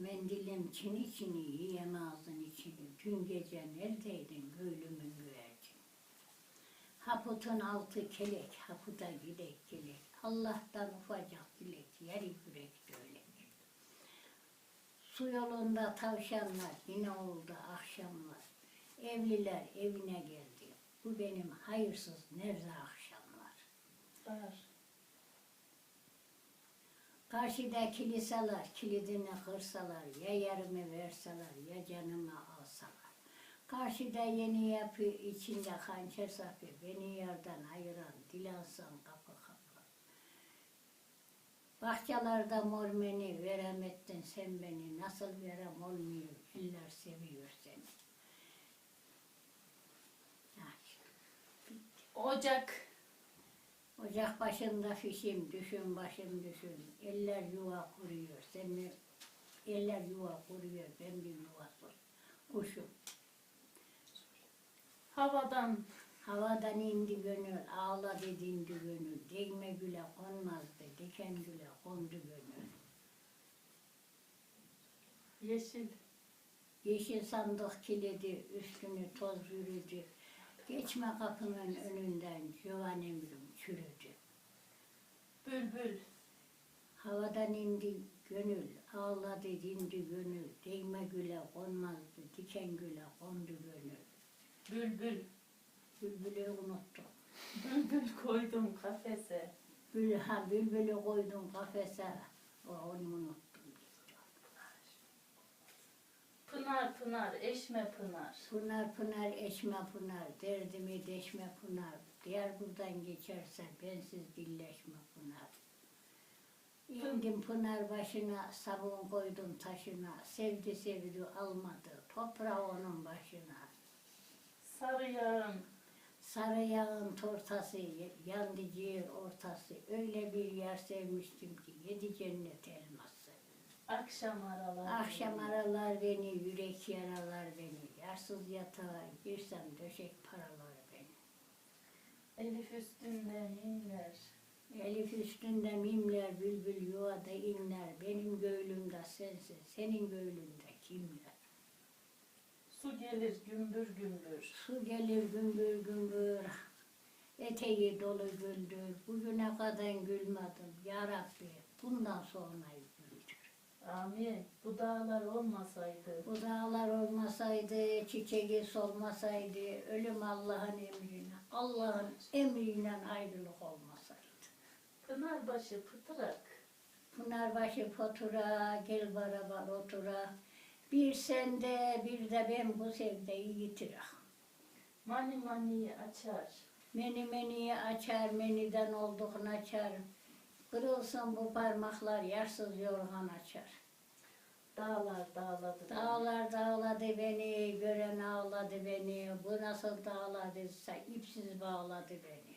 Mendilim çini çini yiyem ağzın içini. Dün gece neredeydin gülümün güvercin? Haputun altı kelek, haputa gidek gelek. Allah'tan ufacık dilek, yarı yürek dölek. Su yolunda tavşanlar, yine oldu akşamlar. Evliler evine geldi. Bu benim hayırsız nerede akşamlar. Var. Karşıda kiliseler kilidini kırsalar, ya yarımı verseler, ya canımı alsalar. Karşıda yeni yapı, içinde hançer sapı, beni yerden ayıran, dil alsan kapı kapı. Bahçelerde mormeni veremedin sen beni, nasıl verem olmuyor, eller seviyor seni. Ocak. Ocak başında fişim, düşün başım düşün. Eller yuva kuruyor. Seni eller yuva kuruyor. Ben bir yuvası kuşum. Havadan. Havadan indi gönül, ağla dedindi gönül. Değme güle konmazdı, diken güle kondu gönül. Yeşil. Yeşil sandık kilidi, üstünü toz yürüdü. Geçme kapının önünden, civan emrim çürüdü. Bülbül. Havadan indi gönül, ağladı dindi gönül, değme güle konmazdı, diken güle kondu gönül. Bülbül. Bülbülü unuttum. Bülbül koydum kafese. Bül, ha, bülbülü koydum kafese, o, onu unuttum. Pınar pınar, eşme pınar. Pınar pınar eşme pınar, derdimi deşme pınar, diğer buradan geçerse bensiz dilleşme pınar. İndim pınar başına, sabun koydum taşına, sevdi sevdi almadı, toprağı onun başına. Sarı yağın. Sarı yağın tortası, yandı ciğer ortası, öyle bir yer sevmiştim ki yedi cennet elması. Akşam aralar. Akşam aralar beni, yürek yaralar beni, yarsız yatağa girsem döşek paralar beni. Elif üstünde inler. Elif üstünde mimler, bülbül yuvada inler, benim göğlümde sensin, senin göğlünde kimler? Su gelir gümbür gümbür. Su gelir gümbür gümbür, eteği dolu güldür, bugüne kadar gülmedim, ya Rabbi bundan sonra. Amin. Bu dağlar olmasaydı. Bu dağlar olmasaydı, çiçeği solmasaydı, ölüm Allah'ın emrine, Allah'ın emriyle ayrılık olmasaydı. Pınarbaşı pıtırak. Pınarbaşı fotura, gel beraber otura, bir sende bir de ben bu sevdeyi yitirek. Mani maniyi açar. Meni meni açar, meniden olduğunu açar. Kırılsın bu parmaklar, yarsız yorgan açar. Dağlar dağladı. Dağlar dağladı beni, gören ağladı beni. Bu nasıl dağladıysa ipsiz bağladı beni.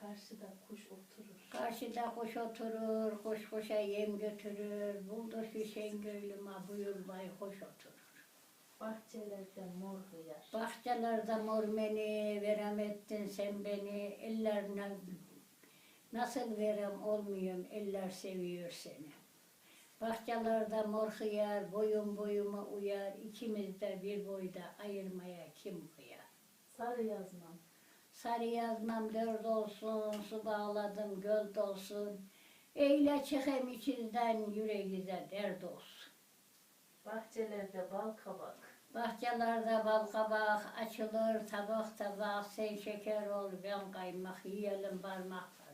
Karşıda kuş oturur. Karşıda kuş oturur, kuş kuşa yem götürür. Buldu şu şengöylüme buyur baykuş oturur. Bahçelerde mor hıyar. Bahçelerde mor beni, veremedin sen beni. Ellerine nasıl verem olmuyorum, eller seviyor seni. Bahçelerde mor hıyar, boyun boyuma uyar. İkimiz de bir boyda ayırmaya kim kıyar? Sarı yazmam. Sarı yazmam dört olsun, su bağladım göl dolsun. Eyle çıkım içizden yüreğize dert olsun. Bahçelerde bal kabak. Bahçelerde bal kabak açılır tabak tabak sen şeker ol ben kaymak yiyelim parmak parmak.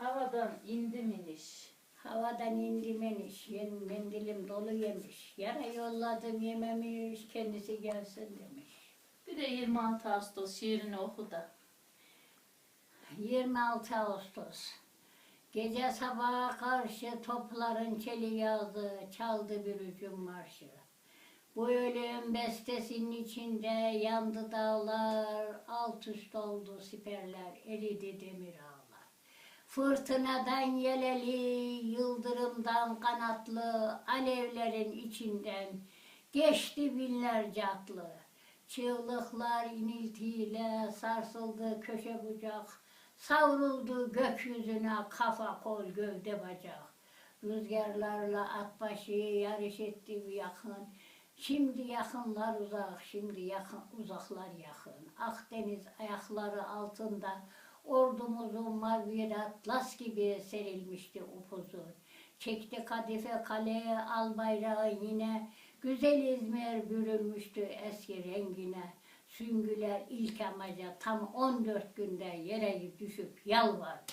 Havadan indi miniş. Havadan indi meniş, yen mendilim dolu yemiş. Yara yolladım yememiş, kendisi gelsin demiş. Bir de 26 Ağustos şiirini oku da. 26 Ağustos. Gece sabaha karşı topların çeli yağdı, çaldı bir hücum marşı. Bu ölüm bestesinin içinde yandı dağlar, alt üst oldu siperler, eridi demir ağlar. Fırtınadan yeleli, yıldırımdan kanatlı, alevlerin içinden geçti binlerce atlı. Çığlıklar iniltiyle sarsıldı köşe bucak, savruldu gökyüzüne kafa kol gövde bacak. Rüzgarlarla at başı yarış etti bir yakın. Şimdi yakınlar uzak, şimdi yakın, uzaklar yakın. Akdeniz ayakları altında ordumuzun mavi atlas gibi serilmişti upuzun. Çekti kadife kaleye al bayrağı yine. Güzel İzmir bürünmüştü eski rengine. Süngüler ilk amaca tam 14 günde yere düşüp yalvardı.